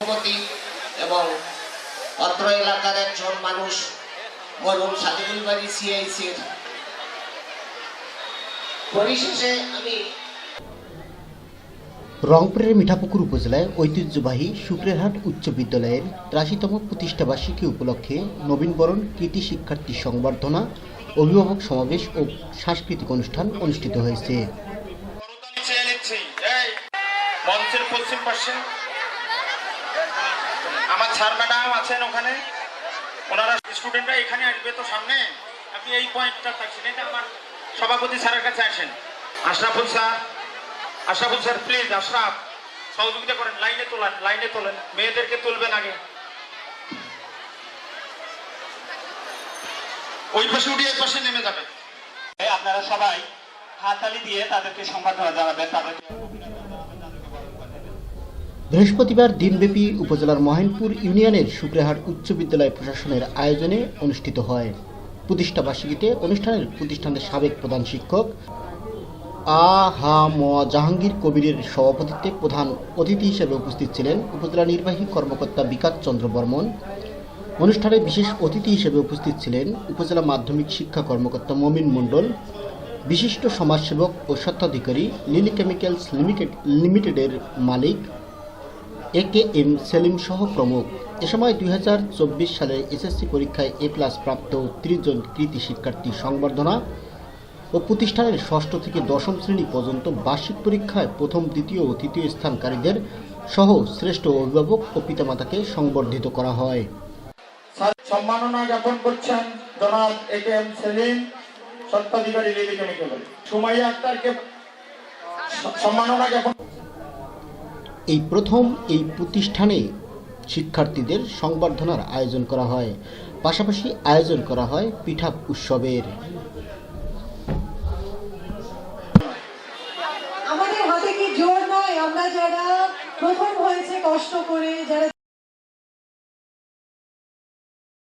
সভাপতি এবং অত্র এলাকার একজন মানুষ মরুম সাদিকুল বাড়ি সিআইসির পরিশেষে আমি রংপুরের মিঠাপুকুর উপজেলায় ঐতিহ্যবাহী শুক্রেরহাট উচ্চ বিদ্যালয়ের ত্রাশিতম প্রতিষ্ঠাবার্ষিকী উপলক্ষে নবীনবরণ কৃতি শিক্ষার্থী সংবর্ধনা অভিভাবক সমাবেশ ও সাংস্কৃতিক অনুষ্ঠান অনুষ্ঠিত হয়েছে। মঞ্চের পশ্চিম পাশে আমার স্যার ম্যাডাম আছেন ওখানে। ওনারা স্টুডেন্টরা এখানে আসবে তো সামনে। আপনি এই পয়েন্টটা থাকছেন, এটা আমার সভাপতি স্যারের কাছে আসেন। Ashraful sir Ashraful sir please Ashraf, সহযোগিতা করেন, লাইনে তোলেন লাইনে তোলেন। মেয়েদেরকে তুলবেন আগে। ওই পাশে উঠে, এই পাশে নেমে যাবে। আপনারা সবাই হাততালি দিয়ে তাদেরকে সম্বর্ধনা জানাবেন, তাদেরকে বৃহস্পতিবার দিনব্যাপী উপজেলার মহেনপুর ইউনিয়নের শুক্রেহাট উচ্চ বিদ্যালয় প্রশাসনের আয়োজনে অনুষ্ঠিত হয়। প্রতিষ্ঠা বার্ষিকীতে অনুষ্ঠানের প্রতিষ্ঠানের সাবেক প্রধান শিক্ষক আ হা ম জাহাঙ্গীর কবিরের সভাপতিত্বে প্রধান অতিথি হিসেবে উপস্থিত ছিলেন উপজেলা নির্বাহী কর্মকর্তা বিকাশ চন্দ্র বর্মন। অনুষ্ঠানে বিশেষ অতিথি হিসেবে উপস্থিত ছিলেন উপজেলা মাধ্যমিক শিক্ষা কর্মকর্তা মমিন মণ্ডল, বিশিষ্ট সমাজসেবক ও স্বত্বাধিকারী লিলি কেমিক্যালস লিমিটেড লিমিটেডের মালিক এ কে এম সেলিম সহ প্রমুখ। এ সময় দুই সালের এসএসসি পরীক্ষায় এ প্লাস প্রাপ্ত ত্রিশ জন কৃতি শিক্ষার্থী সংবর্ধনা ও প্রতিষ্ঠানের ষষ্ঠ থেকে দশম শ্রেণি পর্যন্ত বার্ষিক পরীক্ষায় প্রথম, দ্বিতীয় ও তৃতীয় স্থানকারীদের সহ শ্রেষ্ঠ অভিভাবক ও পিতামাতাকে সংবর্ধিত করা হয়। সম্মাননা জ্ঞাপন করছেন জনাব এ কে এম সেলিম, সত্ত্বাধিকারী সুমাইয়া আক্তারকে সম্মাননা জ্ঞাপন এই প্রথম এই প্রতিষ্ঠানে শিক্ষার্থীদের সংবর্ধনার আয়োজন করা হয়। পাশাপাশি আয়োজন করা হয় পিঠা উৎসবের। আমাদের হাতে কি জোর নয়? আমরা যারা প্রথম হয়েছে, কষ্ট করে যারা